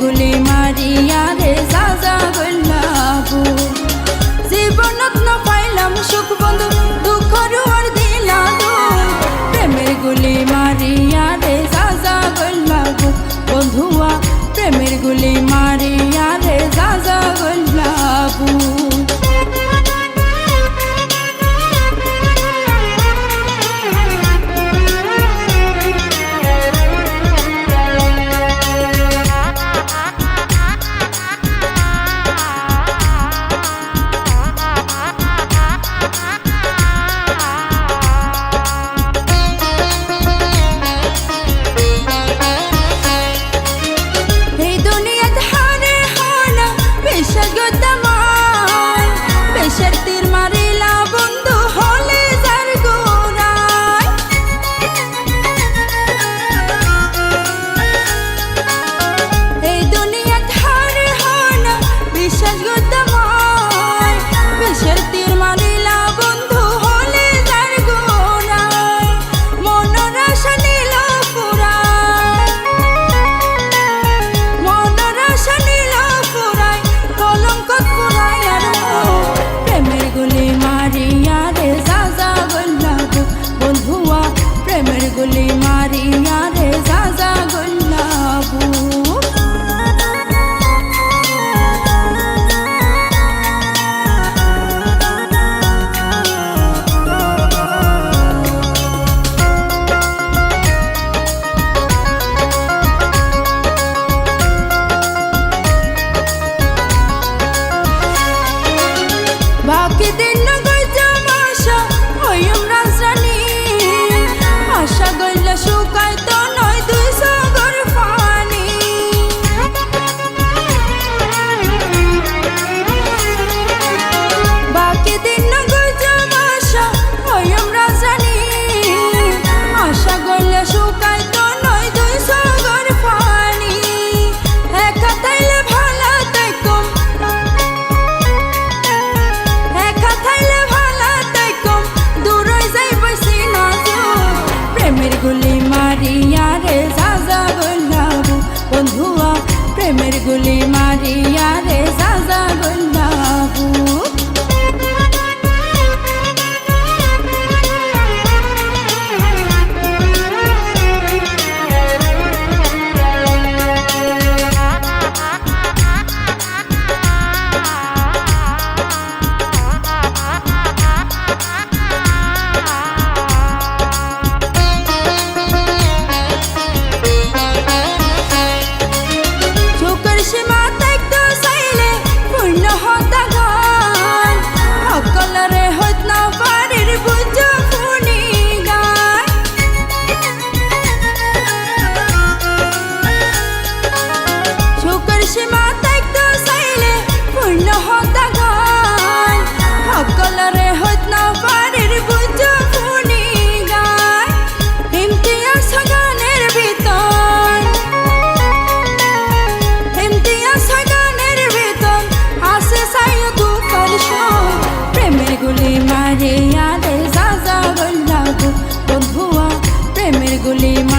গুলি মারিয়া রে সাজা গোল্লাবু জীবনত না পাইলাম সুখ বন্ধু গুলি মারিয়া রে সাজা গোল্লাবু বন্ধুয়া প্রেমের গুলি মারিয়া রে সাজা গোল্লাবু Сулейман